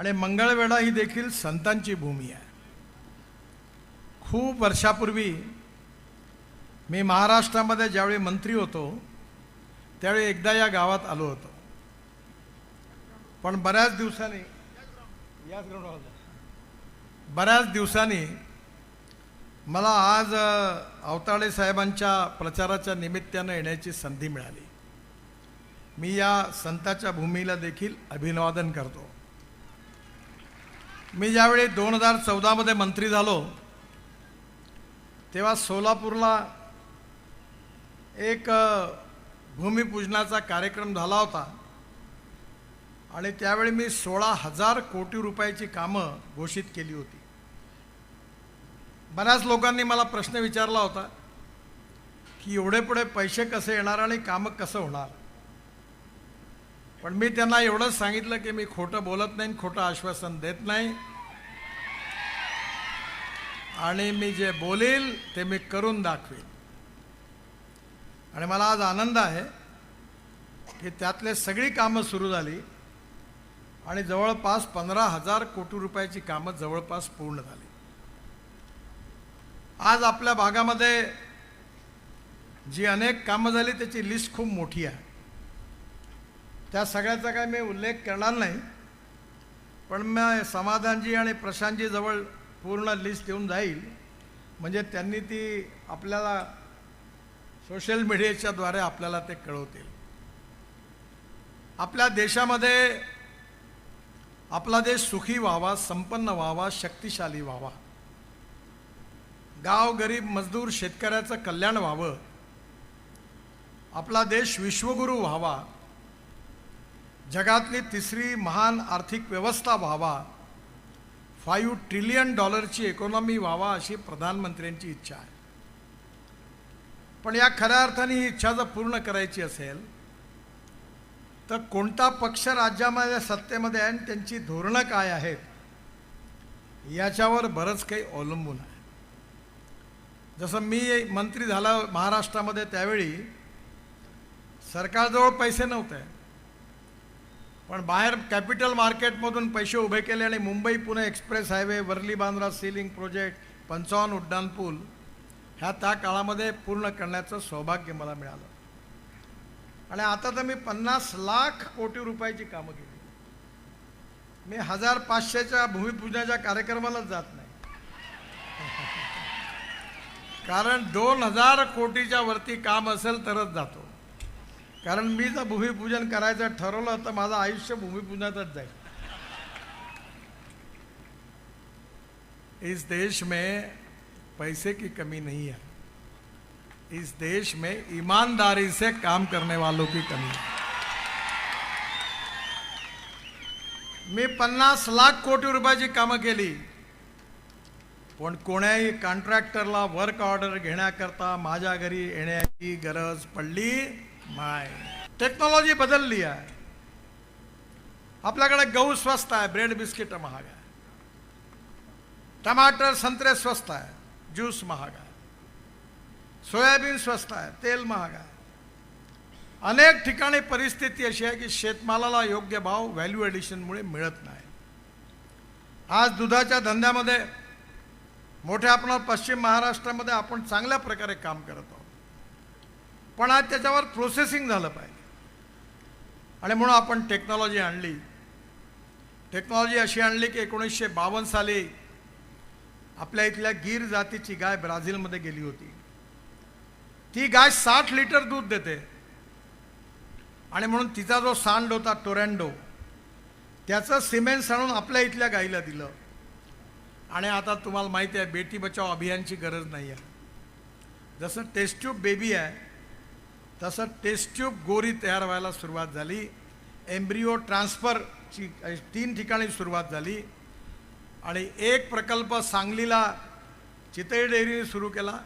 आणि मंगळवेढा ही देखील संतांची भूमी आहे. खूप वर्षापूर्वी मी महाराष्ट्रामध्ये ज्यावेळी मंत्री होतो त्यावेळी एकदा या गावात आलो होतो. पण बऱ्याच दिवसांनी याच ग्राउंडवर जा. बऱ्याच दिवसांनी मला आज अवताळे साहेबांच्या प्रचाराच्या निमित्तानं येण्याची संधी मिळाली. मी या संताच्या भूमीला देखील अभिवादन करतो. मी ज्यावेळी दोन हजार चौदामध्ये मंत्री झालो तेव्हा सोलापूरला एक भूमिपूजनाचा कार्यक्रम झाला होता. आणि त्यावेळी मी सोळा हजार कोटी रुपयाची कामं घोषित केली होती. बऱ्याच लोकांनी मला प्रश्न विचारला होता की एवढे पुढे पैसे कसे येणार आणि कामं कसं होणार? पण मी त्यांना एवढंच सांगितलं की मी खोटं बोलत नाही खोटं आश्वासन देत नाही. आणि मी जे बोलेल ते मी करून दाखवेन. आणि मला आज आनंद आहे की त्यातले सगळी कामं सुरू झाली आणि जवळपास पंधरा हजार कोटी रुपयाची कामं जवळपास पूर्ण झाली. आज आपल्या भागामध्ये जी अनेक कामं झाली त्याची लिस्ट खूप मोठी आहे. त्या सगळ्याचा काय मी उल्लेख करणार नाही पण मी समाधानजी आणि प्रशांतजीजवळ पूर्ण लिस्ट देऊन जाईल. म्हणजे त्यांनी ती आपल्याला सोशल मीडियाच्या द्वारे आपल्याला ते कळवतील. आपल्या देशामध्ये आपला देश सुखी व्हावा संपन्न व्हावा शक्तिशाली व्हावा. गाव गरीब मजदूर शेतकऱ्याचं कल्याण व्हावं. आपला देश विश्वगुरू व्हावा. जगातली तिसरी महान आर्थिक व्यवस्था व्हावा. फाईव्ह ट्रिलियन डॉलरची इकॉनॉमी व्हावा अशी प्रधानमंत्र्यांची इच्छा आहे. पण या खऱ्या अर्थाने ही इच्छा जर पूर्ण करायची असेल तर कोणता पक्ष राज्यामध्ये सत्तेमध्ये आहे आणि त्यांची धोरणं काय आहेत याच्यावर बरंच काही अवलंबून आहे. जसं मी मंत्री झाला महाराष्ट्रामध्ये त्यावेळी सरकारजवळ पैसे नव्हते. पण बाहेर कॅपिटल मार्केटमधून पैसे उभे केले आणि Mumbai Pune express highway Worli Bandra sea link project पंचावन्न उड्डाण पूल ह्या त्या काळामध्ये पूर्ण करण्याचं सौभाग्य मला मिळालं. आणि आता तर मी पन्नास लाख कोटी रुपयाची कामं केली. मी हजार पाचशेच्या भूमिपूजनाच्या कार्यक्रमालाच जात नाही. कारण दोन हजार कोटीच्या वरती काम असेल तरच जातो. कारण मी जर भूमिपूजन करायचं ठरवलं तर माझं आयुष्य भूमिपूजनातच जाईल. इस देश में पैसे की कमी नहीं है. इस देश में ईमानदारी से काम करने वालों की कमी है. मी पन्नास लाख कोटी रुपयाची कामं केली. पण कोण्याही कॉन्ट्रॅक्टरला वर्क ऑर्डर घेण्याकरता माझ्या घरी येण्याची गरज पडली. माय. टेक्नॉलॉजी बदलली आहे. आपल्याकडे गहू स्वस्त आहे ब्रेड बिस्किट महाग आहे. टमाटर संत्रे स्वस्त आहे ज्यूस महाग आहे. सोयाबीन स्वस्त आहे तेल महाग आहे. अनेक ठिकाणी परिस्थिती अशी आहे की शेतमालाला योग्य भाव व्हॅल्यू ॲडिशनमुळे मिळत नाही. आज दुधाच्या धंद्यामध्ये मोठ्या आपण पश्चिम महाराष्ट्रामध्ये आपण चांगल्या प्रकारे काम करत आहोत. पण आज त्याच्यावर प्रोसेसिंग झालं पाहिजे. आणि म्हणून आपण टेक्नॉलॉजी आणली. टेक्नॉलॉजी अशी आणली की एकोणीसशे बावन्न साली आपल्या इथल्या गीर जातीची गाय ब्राझीलमध्ये गेली होती. ती गाय साठ लिटर दूध देते. आणि म्हणून तिचा जो सांड होता टोरॅन्डो त्याचं सिमेंट आणून आपल्या इथल्या गाईला दिलं. आणि आता तुम्हाला माहिती आहे बेटी बचाव अभियानची गरज नाही आहे. जसं टेस्ट्यूब बेबी आहे तसं टेस्ट ट्यूब गोरी तयार व्हायला सुरुवात झाली. एम्ब्रिओ ट्रान्सफरची तीन ठिकाणी सुरुवात झाली. आणि एक प्रकल्प सांगलीला चितई डेअरीने सुरू केला.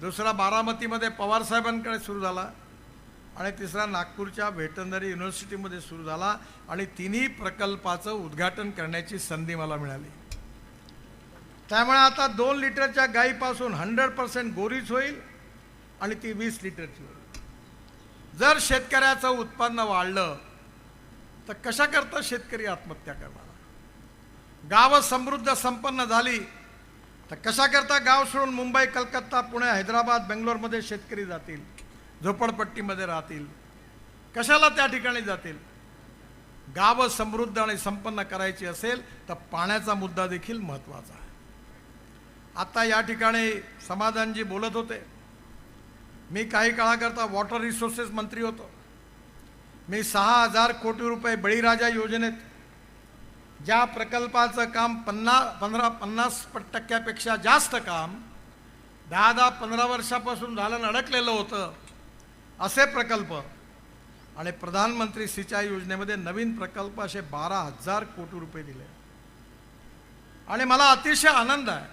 दुसरा बारामतीमध्ये पवारसाहेबांकडे सुरू झाला. आणि तिसरा नागपूरच्या व्हेटनरी युनिव्हर्सिटीमध्ये सुरू झाला. आणि तिन्ही प्रकल्पाचं उद्घाटन करण्याची संधी मला मिळाली. त्यामुळे आता दोन लिटरच्या गाईपासून हंड्रेड पर्सेंट गोरीच होईल आणि ती वीस लिटरची होईल. जर शेतकऱ्याचं उत्पन्न वाढलं तर कशाकरता शेतकरी आत्महत्या करणार? गावं समृद्ध संपन्न झाली तर कशा करता गाव सोडून मुंबई कलकत्ता पुणे हैदराबाद बेंगलोरमध्ये शेतकरी जातील झोपडपट्टीमध्ये राहतील? कशाला त्या ठिकाणी जातील? गावं समृद्ध आणि संपन्न करायची असेल तर पाण्याचा मुद्दा देखील महत्त्वाचा आहे. आता या ठिकाणी समाधानजी बोलत होते. मी काही काळाकरता वॉटर रिसोर्सेस मंत्री होतो. मी सहा हजार कोटी रुपये बळीराजा योजनेत ज्या प्रकल्पाचं काम पन्ना पंधरा पन्नास टक्क्यापेक्षा जास्त काम दहा दहा पंधरा वर्षापासून झालं अडकलेलं होतं असे प्रकल्प आणि प्रधानमंत्री सिंचाई योजनेमध्ये नवीन प्रकल्प असे बारा हजार कोटी रुपये दिले. आणि मला अतिशय आनंद आहे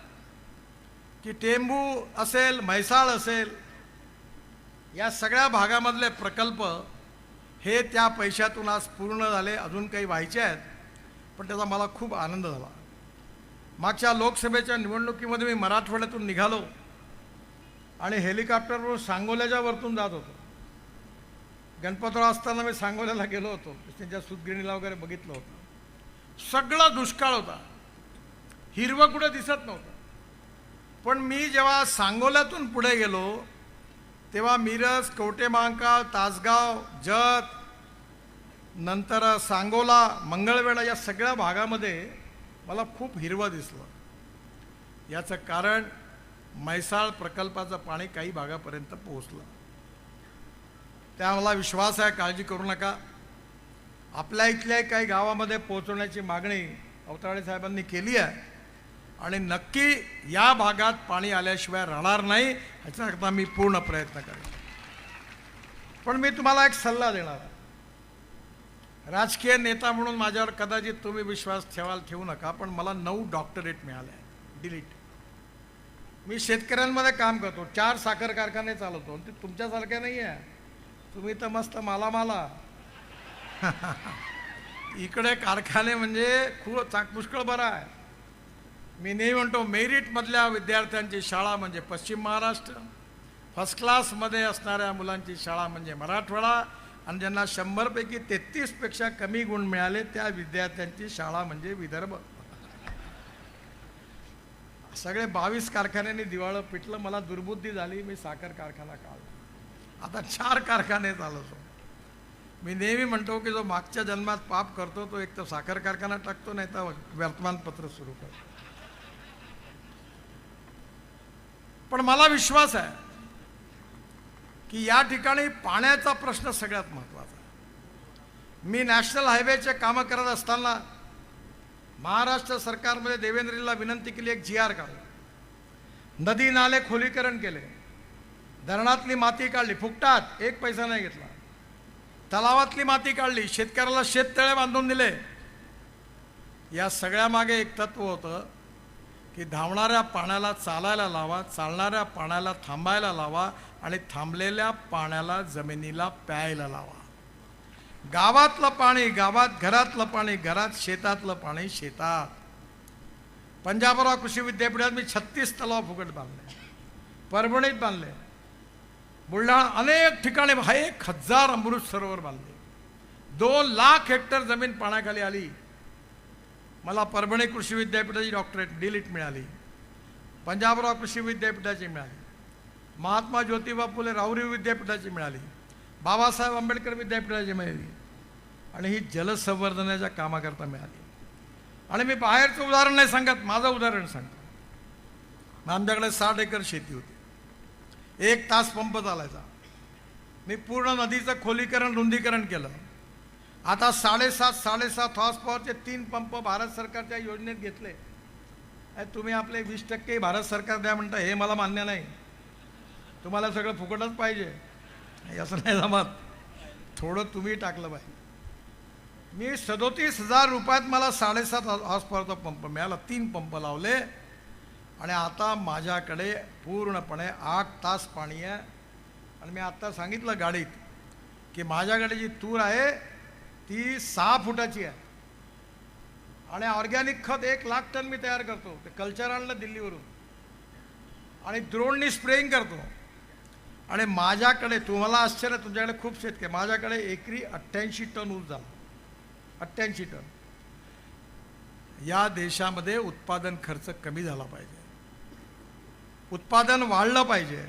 की टेंबू असेल म्हैसाळ असेल या सगळ्या भागामधले प्रकल्प हे त्या पैशातून आज पूर्ण झाले अजून काही व्हायचे आहेत पण त्याचा मला खूप आनंद झाला. मागच्या लोकसभेच्या निवडणुकीमध्ये मी मराठवाड्यातून निघालो आणि हेलिकॉप्टरवर सांगोल्याच्या वरतून जात होतो. गणपतराव असताना मी सांगोल्याला गेलो होतो त्यांच्या सुतगिरणीला वगैरे बघितलं होतं. सगळा दुष्काळ होता. हिरवं कुठं दिसत नव्हतं. पण मी जेव्हा सांगोल्यातून पुढे गेलो तेव्हा मिरज कवटेमांकाळ तासगाव जत नंतर सांगोला मंगळवेढा या सगळ्या भागामध्ये मला खूप हिरवं दिसलं. याचं कारण म्हैसाळ प्रकल्पाचं पाणी काही भागापर्यंत पोहोचलं. त्या मला विश्वास आहे काळजी करू नका. आपल्या इथल्या काही गावामध्ये पोहोचवण्याची मागणी अवताळे साहेबांनी केली आहे. आणि नक्की या भागात पाणी आल्याशिवाय राहणार नाही ह्याच्याकरता मी पूर्ण प्रयत्न करेन. पण मी तुम्हाला एक सल्ला देणार आहे. राजकीय नेता म्हणून माझ्यावर कदाचित तुम्ही विश्वास ठेवाल ठेवू नका पण मला नऊ डॉक्टरेट मिळाले डिलीट मी शेतकऱ्यांमध्ये काम करतो चार साखर कारखाने चालवतो आणि ते तुमच्यासारखे नाही आहे तुम्ही तर मस्त माला माला इकडे कारखाने म्हणजे खूप चा पुष्कळ बरं आहे. मी नेहमी म्हणतो मेरिटमधल्या विद्यार्थ्यांची शाळा म्हणजे पश्चिम महाराष्ट्र. फर्स्ट क्लासमध्ये असणाऱ्या मुलांची शाळा म्हणजे मराठवाडा. आणि ज्यांना शंभरपैकी तेहतीसपेक्षा कमी गुण मिळाले त्या विद्यार्थ्यांची शाळा म्हणजे विदर्भ. सगळे बावीस कारखान्यांनी दिवाळं पिटलं मला दुर्बुद्धी झाली मी साखर कारखाना काढला. आता चार कारखाने चालवतो मी नेहमी म्हणतो की जो मागच्या जन्मात पाप करतो तो एक तर साखर कारखाना टाकतो नाही तर वर्तमानपत्र सुरू करतो. पण मला विश्वास आहे की या ठिकाणी पाण्याचा प्रश्न सगळ्यात महत्त्वाचा मी नॅशनल हायवेचे कामं करत असताना महाराष्ट्र सरकारमध्ये देवेंद्रीला विनंती केली एक जी आर काढला नदी नाले खोलीकरण केले. धरणातली माती काढली. फुकटात एक पैसा नाही घेतला. तलावातली माती काढली. शेतकऱ्याला शेततळे बांधून दिले. या सगळ्या मागे एक तत्व होतं की धावणाऱ्या पाण्याला चालायला लावा चालणाऱ्या पाण्याला थांबायला लावा आणि थांबलेल्या पाण्याला जमिनीला प्यायला लावा. गावातलं पाणी गावात घरातलं पाणी घरात शेतातलं पाणी शेतात. पंजाबराव कृषी विद्यापीठात मी छत्तीस तलाव फुकट बांधले परभणीत बांधले. बुलढाणा अनेक ठिकाणी हा एक हजार अमृत सरोवर बांधले. दोन लाख हेक्टर जमीन पाण्याखाली आली. मला परभणी कृषी विद्यापीठाची डॉक्टरेट डिलीट मिळाली. पंजाबराव कृषी विद्यापीठाची मिळाली. महात्मा ज्योतिबा फुले राहुरी विद्यापीठाची मिळाली. बाबासाहेब आंबेडकर विद्यापीठाची मिळाली. आणि ही जलसंवर्धनाच्या कामाकरता मिळाली. आणि मी बाहेरचं उदाहरण नाही सांगत माझं उदाहरण सांगतो. आमच्याकडे साठ एकर शेती होती. एक तास पंप चालायचा. मी पूर्ण नदीचं खोलीकरण रुंदीकरण केलं. आता साडेसात साडेसात हॉर्स पॉवरचे तीन पंप भारत सरकारच्या योजनेत घेतले. तुम्ही आपले वीस टक्के भारत सरकार द्या म्हणता हे मला मान्य नाही. तुम्हाला सगळं फुकटच पाहिजे. असं नाही जमत. थोडं तुम्ही टाकलं पाहिजे. मी सदोतीस हजार रुपयात मला साडेसात हॉर्स पॉवरचा पंप मिळाला. तीन पंप लावले. आणि आता माझ्याकडे पूर्णपणे आठ तास पाणी आहे. आणि मी आत्ता सांगितलं गाडीत की माझ्याकडे जी तूर आहे ती सहा फुटाची आहे. आणि ऑर्गॅनिक खत एक लाख टन मी तयार करतो ते कल्चर आणलं दिल्लीवरून. आणि द्रोणनी स्प्रेइंग करतो. आणि माझ्याकडे तुम्हाला आश्चर्य तुमच्याकडे खूप शेतकरी माझ्याकडे एकरी अठ्ठ्याऐंशी टन ऊस झाला. अठ्ठ्याऐंशी टन. या देशामध्ये उत्पादन खर्च कमी झाला पाहिजे. उत्पादन वाढलं पाहिजे.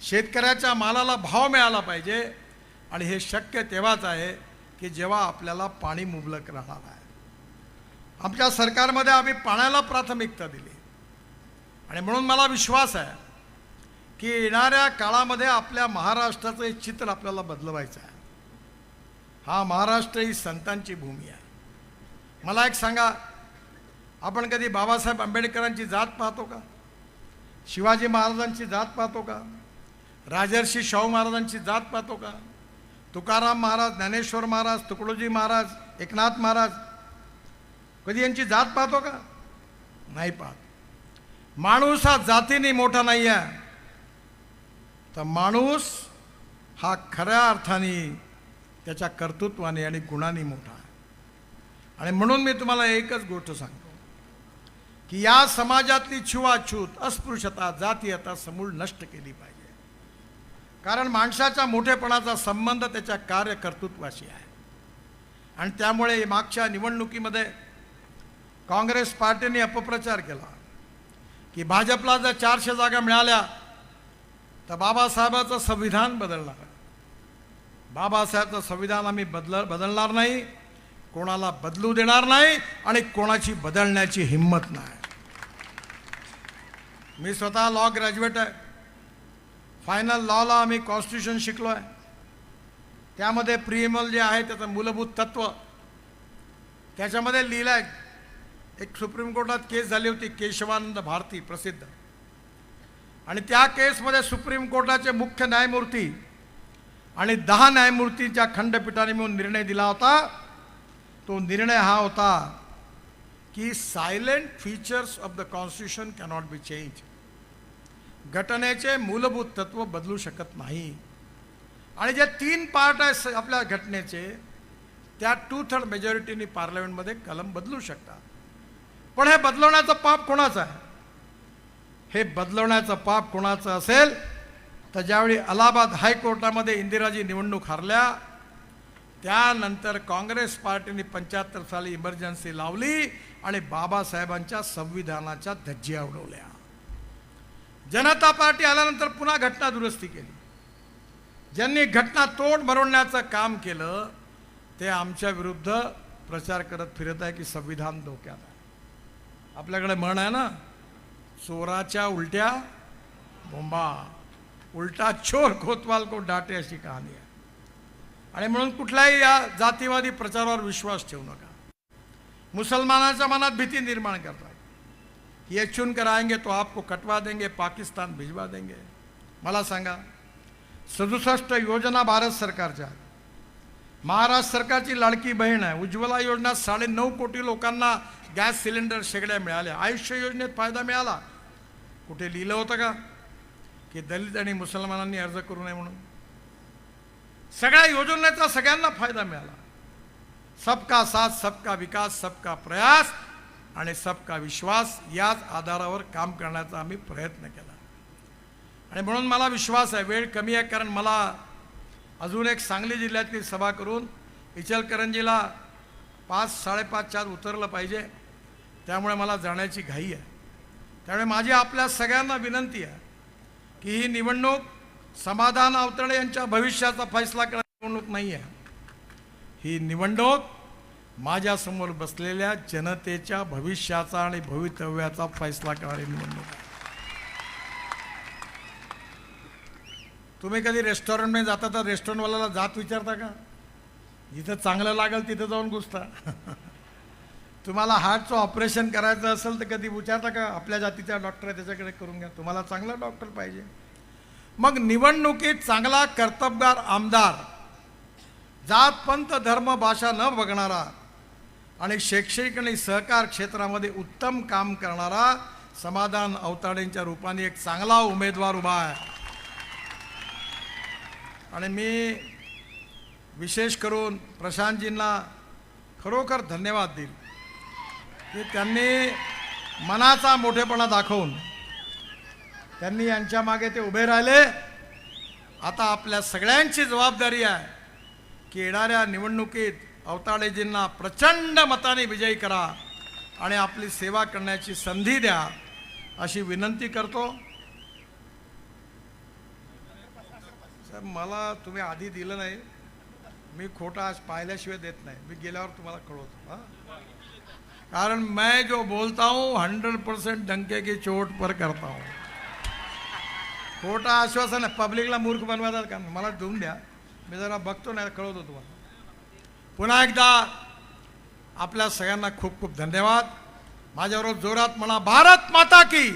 शेतकऱ्याच्या मालाला भाव मिळाला पाहिजे. आणि हे शक्य तेव्हाच आहे की जेव्हा आपल्याला पाणी मुबलक राहणार आहे. आमच्या सरकारमध्ये आम्ही पाण्याला प्राथमिकता दिली. आणि म्हणून मला विश्वास आहे की येणाऱ्या काळामध्ये आपल्या महाराष्ट्राचं हे चित्र आपल्याला बदलवायचं आहे. हा महाराष्ट्र ही संतांची भूमी आहे. मला एक सांगा आपण कधी बाबासाहेब आंबेडकरांची जात पाहतो का? शिवाजी महाराजांची जात पाहतो का? राजर्षी शाहू महाराजांची जात पाहतो का? तुकाराम महाराज ज्ञानेश्वर महाराज तुकडोजी महाराज एकनाथ महाराज कधी यांची जात पाहतो का? नाही पाहत. माणूस हा जातीने मोठा नाही आहे. तर माणूस हा खऱ्या अर्थाने त्याच्या कर्तृत्वाने आणि गुणाने मोठा आहे. आणि म्हणून मी तुम्हाला एकच गोष्ट सांगतो की या समाजातली छुवाछूत अस्पृश्यता जातीयता समूळ नष्ट केली पाहिजे. कारण माणसाच्या मोठेपणाचा संबंध त्याच्या कार्यकर्तृत्वाशी आहे. आणि त्यामुळे मागच्या निवडणुकीमध्ये काँग्रेस पार्टीने अपप्रचार केला. की भाजपला जर चारशे जागा मिळाल्या तर बाबासाहेबाचं संविधान बदलणार. बाबासाहेबचं संविधान आम्ही बदल बदलणार नाही कोणाला बदलू देणार नाही आणि कोणाची बदलण्याची हिंमत नाही. मी स्वतः लॉ ग्रॅज्युएट आहे. फायनल लॉला आम्ही कॉन्स्टिट्यूशन शिकलो आहे त्यामध्ये प्रियमल जे आहे त्याचं मूलभूत तत्व. त्याच्यामध्ये लिहिलं आहे एक सुप्रीम कोर्टात केस झाली होती केशवानंद भारती प्रसिद्ध. आणि त्या केसमध्ये सुप्रीम कोर्टाचे मुख्य न्यायमूर्ती आणि दहा न्यायमूर्तींच्या खंडपीठाने मिळून निर्णय दिला होता. तो निर्णय हा होता की silent features of the constitution cannot be change घटनेचे मूलभूत तत्व बदलू शकत नाही. आणि जे तीन पार्ट आहे आपल्या घटनेचे त्या टू थर्ड मेजॉरिटीने पार्लमेंटमध्ये कलम बदलू शकतात. पण हे बदलवण्याचं पाप कोणाचं आहे? हे बदलवण्याचं पाप कोणाचं असेल तर ज्यावेळी अलाहाबाद हायकोर्टामध्ये इंदिराजी निवडणूक हरल्या त्यानंतर काँग्रेस पार्टीने पंच्याहत्तर साली इमर्जन्सी लावली आणि बाबासाहेबांच्या संविधानाच्या धज्जिया उडवल्या जनता पार्टी आल्यानंतर पुन्हा घटना दुरुस्ती केली. ज्यांनी घटना तोड मरवण्याचं काम केलं ते आमच्या विरुद्ध प्रचार करत फिरत आहे की संविधान धोक्यात आहे. आपल्याकडे म्हण आहे ना चोराच्या उलट्या बोंबा. उलटा चोर कोतवाल को डाटे अशी कहाणी आहे. आणि म्हणून कुठल्याही या जातीवादी प्रचारावर विश्वास ठेवू नका. मुसलमानाच्या मनात भीती निर्माण करतात. ये चुन कर आएंगे तो आपको कटवा देंगे पाकिस्तान भिजवा देंगे। मला सांगा सदुसष्ट योजना भारत सरकारच्या। महाराष्ट्र सरकारची लाडकी बहीण आहे उज्ज्वला योजना साडे नऊ कोटी लोकांना गॅस सिलेंडर शेगड्या मिळाल्या आयुष्य योजनेत फायदा मिळाला। कुठे लिहिलं होतं का? की दलित आणि मुसलमानांनी अर्ज करू नये म्हणून। सगळ्या योजनेचा सगळ्यांना फायदा मिळाला। सबका साथ सबका विकास सबका प्रयास आणि सबका विश्वास याच आधारावर काम करण्याचा आम्ही प्रयत्न केला. आणि म्हणून मला विश्वास आहे वेळ कमी आहे कारण मला अजून एक सांगली जिल्ह्यातली सभा करून इचलकरंजीला पाच साडेपाचच्या आत उतरलं पाहिजे. त्यामुळे मला जाण्याची घाई आहे. त्यामुळे माझी आपल्या सगळ्यांना विनंती आहे की ही निवडणूक समाधान आवतडे यांच्या भविष्याचा फैसला करणारी निवडणूक नाही आहे. ही निवडणूक माझ्यासमोर बसलेल्या जनतेच्या भविष्याचा आणि भवितव्याचा फैसला करणारी निवडणूक तुम्ही कधी रेस्टॉरंटमध्ये जाता तर रेस्टॉरंटवाल्याला जात विचारता का? जिथं चांगलं लागेल तिथं जाऊन घुसता. तुम्हाला हार्टचं ऑपरेशन करायचं असेल तर कधी विचारता का? आपल्या जातीचा डॉक्टर आहे त्याच्याकडे करून घ्या. तुम्हाला चांगला डॉक्टर पाहिजे. मग निवडणुकीत चांगला कर्तबगार आमदार जात पंथ धर्म भाषा न बघणारा आणि शैक्षणिक आणि सहकार क्षेत्रामध्ये उत्तम काम करणारा समाधान अवताडेंच्या रूपाने एक चांगला उमेदवार उभा आहे. आणि मी विशेष करून प्रशांतजींना खरोखर धन्यवाद देईल की त्यांनी मनाचा मोठेपणा दाखवून त्यांनी यांच्या मागे ते उभे राहिले. आता आपल्या सगळ्यांची जबाबदारी आहे की येणाऱ्या निवडणुकीत अवताडेजींना प्रचंड मताने विजयी करा आणि आपली सेवा करण्याची संधी द्या अशी विनंती करतो. साहेब मला तुम्ही आधी दिलं नाही. मी खोटा आज पाहिल्याशिवाय देत नाही. मी गेल्यावर तुम्हाला कळवतो हां. कारण मैं जो बोलता हूँ हंड्रेड परसेंट डंके की चोट पर करता हूँ. खोटा आश्वासन आहे. पब्लिकला मूर्ख बनवायचं का मला देऊन द्या. मी जरा बघतो नाही कळवतो तुम्हाला. पुन्हा एकदा आपल्या सगळ्यांना खूप खूप धन्यवाद. माझ्याबरोबर जोरात म्हणा भारत माता की